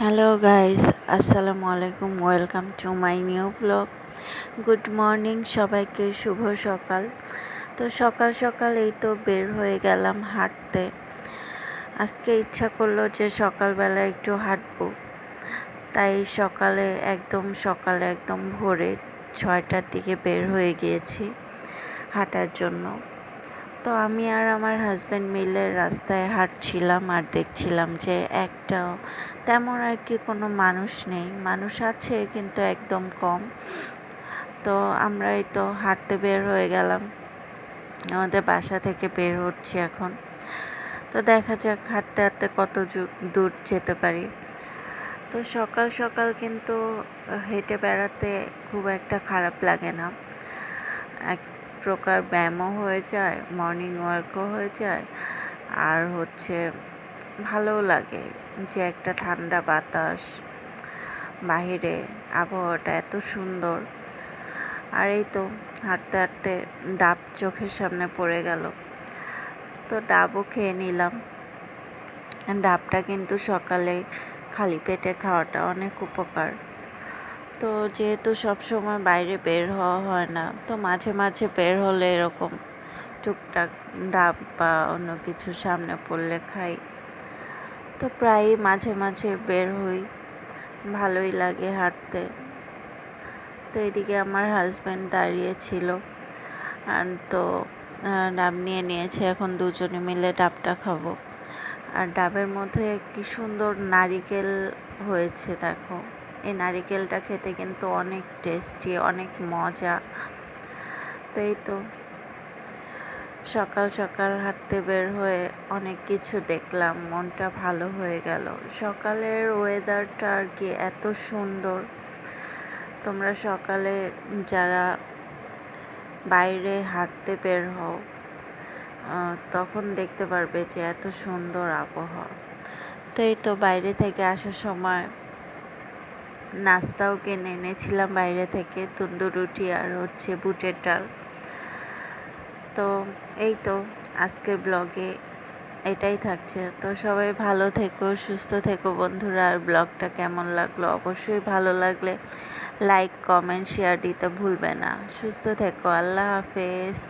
Hello guys আসসালামু আলাইকুম welcome to my new blog good morning সবাইকে শুভ সকাল। তো সকাল সকাল এই তো বের হয়ে গেলাম হাঁটতে। আজকে ইচ্ছা করল যে সকালবেলা একটু হাঁটবো। তাই সকালে একদম সকালে একদম ভোরে ছয়টার দিকে বের হয়ে গিয়েছি হাঁটার জন্য। তো আমি আর আমার হাজব্যান্ড মিলে রাস্তায় হাঁটছিলাম আর দেখছিলাম যে একটা তেমন আর কি কোনো মানুষ নেই। মানুষ আছে কিন্তু একদম কম। তো আমরা এই তো হাঁটতে বের হয়ে গেলাম। আমাদের বাসা থেকে বের হচ্ছি এখন। তো দেখা যাক হাঁটতে হাঁটতে কত দূর যেতে পারি। তো সকাল সকাল কিন্তু হেঁটে বেড়াতে খুব একটা খারাপ লাগে না। এক প্রকার ব্যায়ামও হয়ে যায় মর্নিং ওয়ার্কও হয়ে যায় আর হচ্ছে ভালোও লাগে যে একটা ঠান্ডা বাতাস বাহিরে, আবহাওয়াটা এত সুন্দর। আর এই তো হাঁটতে হাঁটতে ডাব চোখের সামনে পড়ে গেল। তো ডাবও খেয়ে নিলাম। ডাবটা কিন্তু সকালে খালি পেটে খাওয়াটা অনেক উপকার। তো যেহেতু সব সময় বাইরে বের হওয়া হয় না, তো মাঝে মাঝে বের হলে এরকম টুকটাক ডাব বা অন্য কিছু সামনে পড়লে খাই। তো প্রায়ই মাঝে মাঝে বের হই, ভালোই লাগে হাঁটতে। তো এদিকে আমার হাজব্যান্ড দাঁড়িয়েছিল আর তো ডাব নিয়ে নিয়েছে, এখন দুজনে মিলে ডাবটা খাব। আর ডাবের মধ্যে কি সুন্দর নারিকেল হয়েছে, দেখো। এই নারিকেলটা খেতে কিন্তু অনেক টেস্টি অনেক মজা। তো এই তো সকাল সকাল হাঁটতে বের হয়ে অনেক কিছু দেখলাম, মনটা ভালো হয়ে গেল। সকালের ওয়েদারটা আর কি এত সুন্দর। তোমরা সকালে যারা বাইরে হাঁটতে বের হও তখন দেখতে পারবে যে এত সুন্দর আবহাওয়া। তো এই তো বাইরে থেকে আসার সময় নাস্তাও কিনে এনেছিলাম বাইরে থেকে, তন্দুর রুটি আর হচ্ছে বুটের ডাল। তো এই তো আজকের ব্লগে এটাই থাকছে। তো সবাই ভালো থেকো, সুস্থ থেকো বন্ধুরা। আর ব্লগটা কেমন লাগল? অবশ্যই ভালো লাগলে লাইক কমেন্ট শেয়ার দিতে ভুলবে না। সুস্থ থেকো, আল্লাহ হাফেজ।